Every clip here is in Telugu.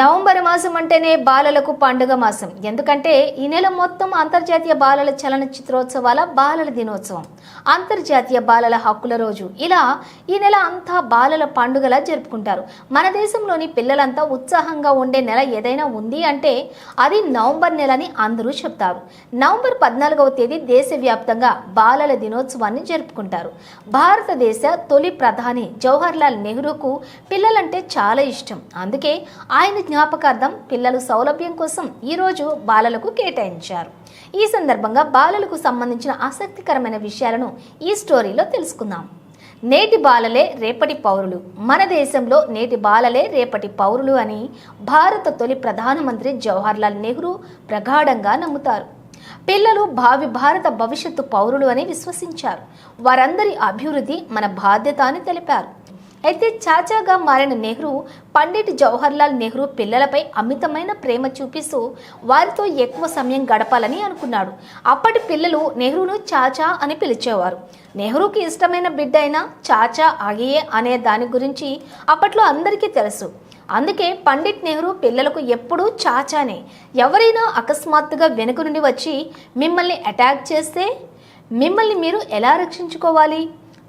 నవంబర్ మాసం అంటేనే బాలలకు పండుగ మాసం. ఎందుకంటే ఈ నెల మొత్తం అంతర్జాతీయ బాలల చలనచిత్రోత్సవాల బాలల దినోత్సవం. అంతర్జాతీయ బాలల హక్కుల రోజు. ఇలా ఈ నెల అంతా బాలల పండుగలా జరుపుకుంటారు. మన దేశంలోని పిల్లలంతా ఉత్సాహంగా ఉండే నెల ఏదైనా ఉంది అంటే అది నవంబర్ నెల అని అందరూ చెప్తారు. నవంబర్ పద్నాలుగవ తేదీ దేశవ్యాప్తంగా బాలల దినోత్సవాన్ని జరుపుకుంటారు. భారతదేశ తొలి ప్రధాని జవహర్లాల్ నెహ్రూకు పిల్లలంటే చాలా ఇష్టం. అందుకే ఆయన జ్ఞాపకార్థం పిల్లలు సౌలభ్యం కోసం ఈరోజు బాలలకు కేటాయించారు. ఈ సందర్భంగా బాలలకు సంబంధించిన ఆసక్తికరమైన విషయాలను ఈ స్టోరీలో తెలుసుకుందాం. నేటి బాలలే రేపటి పౌరులు. మన దేశంలో నేటి బాలలే రేపటి పౌరులు అని భారత తొలి ప్రధానమంత్రి జవహర్లాల్ నెహ్రూ ప్రగాఢంగా నమ్ముతారు. పిల్లలు భావి భారత భవిష్యత్తు పౌరులు అని విశ్వసించారు. వారందరి అభివృద్ధి మన బాధ్యత అని తెలిపారు. అయితే చాచాగా మారిన నెహ్రూ పండిట్ జవహర్లాల్ నెహ్రూ పిల్లలపై అమితమైన ప్రేమ చూపిస్తూ వారితో ఎక్కువ సమయం గడపాలని అనుకున్నాడు. అప్పటి పిల్లలు నెహ్రూను చాచా అని పిలిచేవారు. నెహ్రూకి ఇష్టమైన బిడ్డ అయిన చాచా ఆగియే అనే దాని గురించి అప్పట్లో అందరికీ తెలుసు. అందుకే పండిట్ నెహ్రూ పిల్లలకు ఎప్పుడూ చాచానే. ఎవరైనా అకస్మాత్తుగా వెనుక నుండి వచ్చి మిమ్మల్ని అటాక్ చేస్తే మిమ్మల్ని మీరు ఎలా రక్షించుకోవాలి?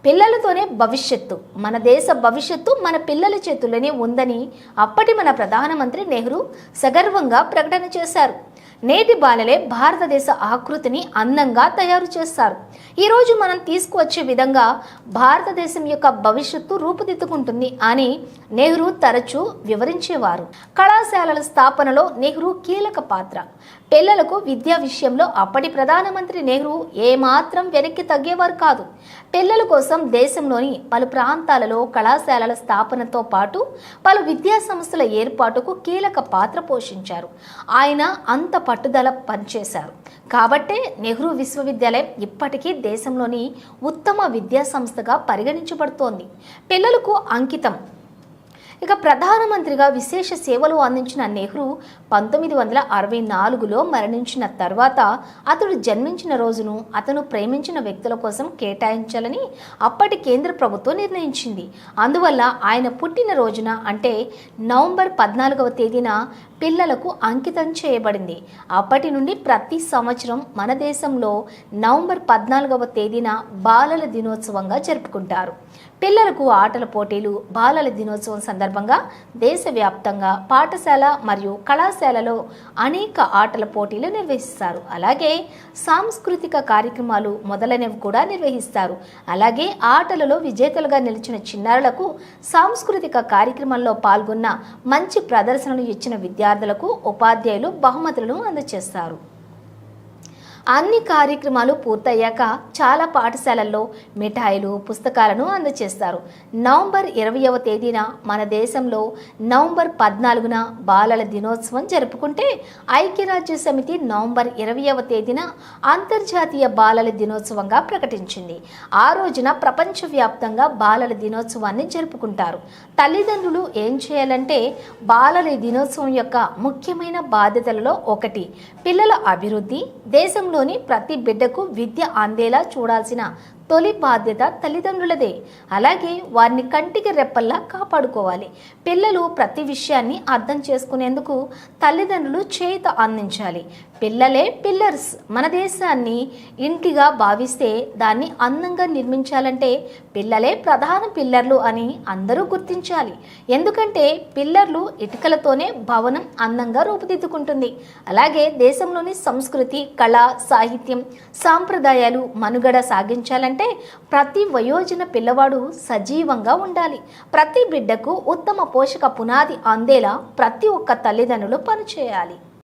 పిల్లలతోనే భవిష్యత్తు. మన దేశ భవిష్యత్తు మన పిల్లల చేతుల్లోనే ఉందని అప్పటి మన ప్రధానమంత్రి నెహ్రూ సగర్వంగా ప్రకటన చేశారు. నేటి బాలలే భారతదేశ ఆకృతిని అందంగా తయారు చేస్తారు. ఈరోజు మనం తీసుకువచ్చే విధంగా భారతదేశం యొక్క భవిష్యత్తు రూపుదిద్దుకుంటుంది అని నెహ్రూ తరచూ వివరించేవారు. కళాశాలల స్థాపనలో నెహ్రూ కీలక పాత్ర. పిల్లలకు విద్యా విషయంలో అప్పటి ప్రధానమంత్రి నెహ్రూ ఏమాత్రం వెనక్కి తగ్గేవారు కాదు. పిల్లల కోసం దేశంలోని పలు ప్రాంతాలలో కళాశాలల స్థాపనతో పాటు పలు విద్యా సంస్థల ఏర్పాటుకు కీలక పాత్ర పోషించారు. ఆయన అంత పట్టుదల పనిచేశారు. కాబట్టే నెహ్రూ విశ్వవిద్యాలయం ఇప్పటికీ దేశంలోని ఉత్తమ విద్యా సంస్థగా పరిగణించబడుతోంది. పిల్లలకు అంకితం ఇక ప్రధానమంత్రిగా విశేష సేవలు అందించిన నెహ్రూ పంతొమ్మిది వందల అరవై నాలుగులో మరణించిన తర్వాత అతడు జన్మించిన రోజును అతను ప్రేమించిన వ్యక్తుల కోసం కేటాయించాలని అప్పటి కేంద్ర ప్రభుత్వం నిర్ణయించింది. అందువల్ల ఆయన పుట్టిన రోజున అంటే నవంబర్ పద్నాలుగవ తేదీన పిల్లలకు అంకితం చేయబడింది. అప్పటి నుండి ప్రతి సంవత్సరం మన దేశంలో నవంబర్ పద్నాలుగవ తేదీన బాలల దినోత్సవంగా జరుపుకుంటారు. పిల్లలకు ఆటల పోటీలు బాలల దినోత్సవం సందర్భంగా సందర్భంగా దేశవ్యాప్తంగా పాఠశాల మరియు కళాశాలలో అనేక ఆటల పోటీలు నిర్వహిస్తారు. అలాగే సాంస్కృతిక కార్యక్రమాలు మొదలైనవి కూడా నిర్వహిస్తారు. అలాగే ఆటలలో విజేతలుగా నిలిచిన చిన్నారులకు సాంస్కృతిక కార్యక్రమంలో పాల్గొన్న మంచి ప్రదర్శనలు ఇచ్చిన విద్యార్థులకు ఉపాధ్యాయులు బహుమతులను అందజేస్తారు. అన్ని కార్యక్రమాలు పూర్తయ్యాక చాలా పాఠశాలల్లో మిఠాయిలు పుస్తకాలను అందజేస్తారు. నవంబర్ ఇరవయవ తేదీన మన దేశంలో నవంబర్ పద్నాలుగున బాలల దినోత్సవం జరుపుకుంటే ఐక్యరాజ్య సమితి నవంబర్ ఇరవయవ తేదీన అంతర్జాతీయ బాలల దినోత్సవంగా ప్రకటించింది. ఆ రోజున ప్రపంచవ్యాప్తంగా బాలల దినోత్సవాన్ని జరుపుకుంటారు. తల్లిదండ్రులు ఏం చేయాలంటే బాలల దినోత్సవం యొక్క ముఖ్యమైన బాధ్యతలలో ఒకటి పిల్లల అభివృద్ధి దేశం దేశంలోని ప్రతి బిడ్డకు విద్య అందేలా చూడాల్సిన తొలి బాధ్యత తల్లిదండ్రులదే. అలాగే వారిని కంటికి రెప్పల్లా కాపాడుకోవాలి. పిల్లలు ప్రతి విషయాన్ని అర్థం చేసుకునేందుకు తల్లిదండ్రులు చేత అందించాలి. పిల్లలే పిల్లర్స్. మన దేశాన్ని ఇంటిగా భావిస్తే దాన్ని అందంగా నిర్మించాలంటే పిల్లలే ప్రధాన పిల్లర్లు అని అందరూ గుర్తించాలి. ఎందుకంటే పిల్లర్లు ఇటుకలతోనే భవనం అందంగా రూపుదిద్దుకుంటుంది. అలాగే దేశంలోని సంస్కృతి కళ సాహిత్యం సాంప్రదాయాలు మనుగడ సాగించాలంటే ప్రతి వయోజన పిల్లవాడు సజీవంగా ఉండాలి. ప్రతి బిడ్డకు ఉత్తమ పోషక పునాది అందేలా ప్రతి ఒక్క తల్లిదండ్రులు పనిచేయాలి.